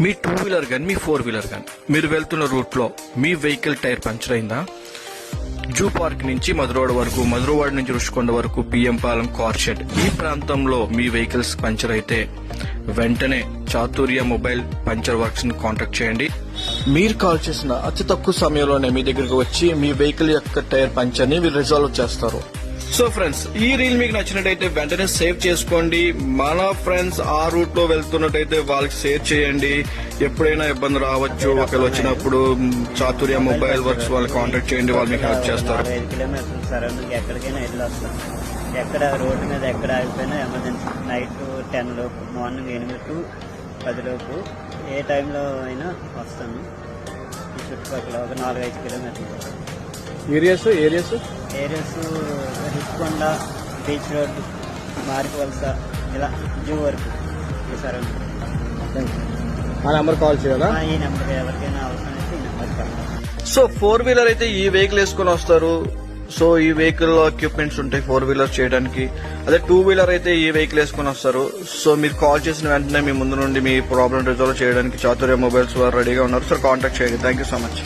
మీ two wheeler కానీ మీ four wheeler కానీ మీరు వెళ్తున్న రూట్లో మీ వెహికల్ టైర్ పంచర్ అయిందా? జూ పార్క్ నుంచి మధురవాడ వరకు మధురవాడ నుంచి రుషికొండ వరకు పిఎం పాలెం ఈ ప్రాంతంలో మీ వెహికల్స్ పంచర్ అయితే వెంటనే చాతుర్య మొబైల్ పంచర్ వర్క్స్ని కాంటాక్ట్ చేయండి. మీరు కాల్ చేసిన అతి తక్కువ సమయంలోనే మీ దగ్గరకు వచ్చి మీ వెహికల్ యొక్క టైర్ పంచర్ని రిజాల్వ్ చేస్తారు. సో ఫ్రెండ్స్ ఈ రీల్ మీకు నచ్చినట్టయితే వెంటనే సేవ్ చేసుకోండి. మన ఫ్రెండ్స్ ఆ రూట్లో వెళ్తున్నట్టయితే వాళ్ళకి షేర్ చేయండి. ఎప్పుడైనా ఇబ్బంది రావచ్చు. ఒకవేళ వచ్చినప్పుడు చాతుర్య మొబైల్ వర్క్స్ వాళ్ళకి కాంటాక్ట్ చేయండి. వాళ్ళు మీకు హెల్ప్ చేస్తారు. వెళ్ళి ఎక్కడ రోడ్డు మీద ఎక్కడ ఆగిపోయినా ఎమర్జెన్సీ నైట్ టెన్ లోపు మార్నింగ్ ఎనిమిది టు పది లోపు ఏ టైంలో అయినా వస్తాను. చుట్టుపక్కల ఒక నాలుగు ఐదు కిలోమీటర్లు. Areas areas areas Rushikonda beach road మారివలస ఇలా జూ వరకు సరౌండింగ్ ఆ నెంబర్ కాల్ చేయాలా ఆ, ఈ నెంబర్ ఎవరికైనా అవసరం అయితే ఈ నెంబర్ సో ఫోర్ వీలర్ అయితే ఈ వెహికల్ వేసుకొని వస్తారు. సో ఈ వెహికల్లో ఎక్విప్మెంట్స్ ఉంటాయి ఫోర్ వీలర్ చేయడానికి. అదే టూ వీలర్ అయితే ఈ వెహికల్ వేసుకొని వస్తారు. సో మీరు కాల్ చేసిన వెంటనే మీ ముందు నుండి మీ ప్రాబ్లం రిజాల్వ్ చేయడానికి చాతుర్య మొబైల్స్ వారు రెడీగా ఉన్నారు. సార్ కాంటాక్ట్ చేయండి. Thank you so much